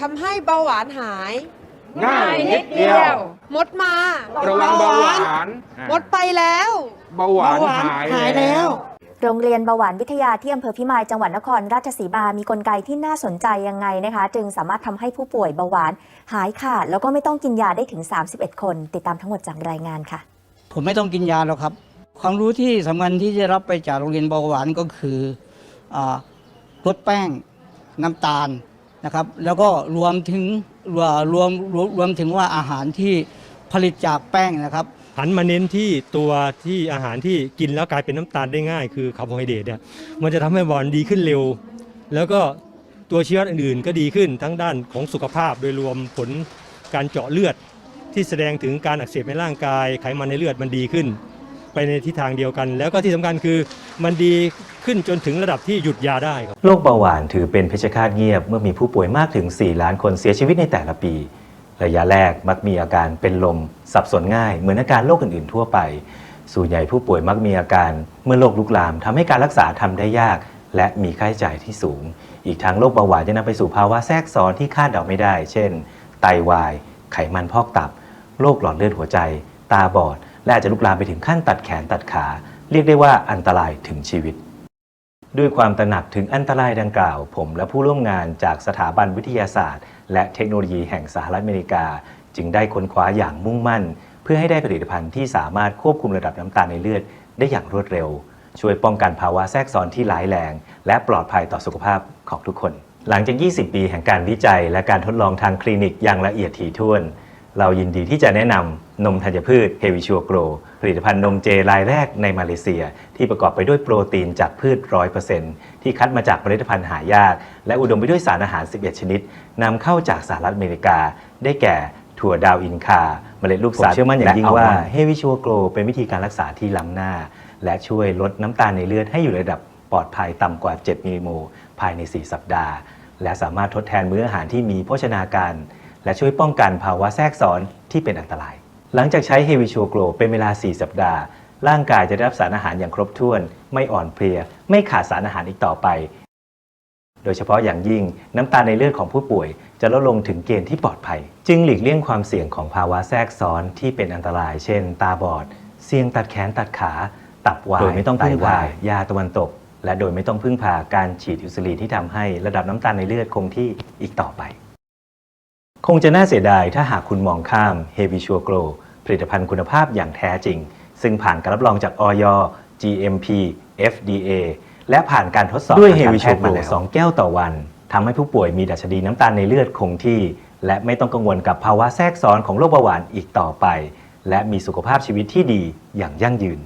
ทำให้เบาหวานหาย ง่ายนิดเดียว มดมา ระวังเบาหวานมดไปแล้ว เบาหวานหายแล้ว โรงเรียนเบาหวานวิทยาที่อำเภอพิมายจังหวัดนครราชสีมา มีกลไกที่น่าสนใจยังไงนะคะ จึงสามารถทำให้ผู้ป่วยเบาหวานหายขาดแล้วก็ไม่ต้องกินยาได้ถึง 31 คน ติดตามทั้งหมดจากรายงานค่ะ ผมไม่ต้องกินยาแล้วครับ ความรู้ที่สำคัญที่จะรับไปจากโรงเรียนเบาหวานก็คืออาลดแป้ง น้ำตาล นะครับ แล้วก็รวมถึงรวรวมรวมรวมถึงว่าอาหารที่ผลิตจากแป้งนะครับ หันมาเน้นที่ตัวที่อาหารที่กินแล้วกลายเป็นน้ำตาลได้ง่าย คือคาร์โบไฮเดรตเนี่ยมันจะทำให้บอลดีขึ้นเร็ว แล้วก็ตัวชีวัดอื่นๆก็ดีขึ้นทั้งด้านของสุขภาพโดยรวมผลการเจาะเลือด ที่แสดงถึงการอักเสบในร่างกายไขมันในเลือดมันดีขึ้น ไปในทิศทางเดียวกัน แล้วก็ที่สำคัญคือมันดีขึ้นจนถึงระดับที่หยุดยาได้ครับโรคเบาหวานถือเป็นเพชฌฆาตเงียบ เมื่อมีผู้ป่วยมากถึง 4 ล้านคนเสียชีวิตในแต่ละปี ระยะแรกมักมีอาการเป็นลม สับสนง่าย เหมือนอาการโรคอื่นๆ ทั่วไป ส่วนใหญ่ผู้ป่วยมักมีอาการเมื่อโรคลุกลามทำให้การรักษาทำได้ยาก และมีค่าใช้จ่ายที่สูง อีกทั้งโรคเบาหวานจะนำไปสู่ภาวะแทรกซ้อนที่คาดเดาไม่ได้ เช่น ไตวาย ไขมันพอกตับ โรคหลอดเลือดหัวใจ ตาบอด และอาจจะลุกลามไปถึงขั้นตัดแขนตัดขา เรียกได้ว่าอันตรายถึงชีวิต ด้วยความตระหนักถึงอันตรายดังกล่าว ผมและผู้ร่วมงานจากสถาบันวิทยาศาสตร์ และเทคโนโลยีแห่งสหรัฐอเมริกา จึงได้ค้นคว้าอย่างมุ่งมั่น เพื่อให้ได้ผลิตภัณฑ์ที่สามารถควบคุมระดับน้ำตาลในเลือดได้อย่างรวดเร็ว ช่วยป้องกันภาวะแทรกซ้อนที่ร้ายแรง และปลอดภัยต่อสุขภาพของทุกคน หลังจาก 20 ปีแห่งการวิจัย และการทดลองทางคลินิกอย่างละเอียดถี่ถ้วน เรายินดีที่จะแนะนำนมธัญพืชเฮวิชัวโกรผลิตภัณฑ์นมเจรายแรกในมาเลเซีย ที่ประกอบไปด้วยโปรตีนจากพืช 100%ที่คัดมาจากเมล็ดพันธุ์หายาก และอุดมไปด้วยสารอาหาร 11 ชนิดนำเข้าจากสหรัฐอเมริกา ได้แก่ถั่วดาวอินคา เมล็ดลูกสัตว์เชื่อมั่นอย่างยิ่งว่าเฮวิชัวโกรเป็นวิธีการรักษาที่ล้ำหน้า และช่วยลดน้ำตาลในเลือดให้อยู่ในระดับปลอดภัยต่ำกว่า 7 มิลลิโมลภายใน 4 สัปดาห์ และสามารถทดแทนมื้ออาหารที่มีโภชนาการ และช่วยป้องกันภาวะแทรกซ้อนที่เป็นอันตราย หลังจากใช้เฮวิชัวโกรเป็นเวลา 4 สัปดาห์ ร่างกายจะได้รับสารอาหารอย่างครบถ้วน ไม่อ่อนเพลีย ไม่ขาดสารอาหารอีกต่อไป โดยเฉพาะอย่างยิ่งน้ำตาลในเลือดของผู้ป่วย จะลดลงถึงเกณฑ์ที่ปลอดภัย จึงหลีกเลี่ยงความเสี่ยงของภาวะแทรกซ้อนที่เป็นอันตราย เช่น ตาบอด เสี่ยงตัดแขนตัดขา ตับวายโดยไม่ต้องพึ่งพายาตะวันตกและโดยไม่ต้องพึ่งพาการฉีดอินซูลินที่ทำให้ระดับน้ำตาลในเลือดคงที่อีกต่อไปค งจะน่าเสียดายถ้าหากคุณมองข้าม h e v i s u r Grow ผลิตภัณฑ์คุณภาพอย่างแท้จริง ซึ่งผ่านการรับรองจากอย GMP FDA และผ่านการทดสอบด้วย h e v i s u r Grow 2แก้วต่อวันทำให้ผู้ป่วยมีดัชนีน้ำตาลในเลือดคงที่ และไม่ต้องกังวลกับภาวะแทรกซ้อนของโรคเบาหวานอีกต่อไป และมีสุขภาพชีวิตที่ดีอย่างยั่งยืน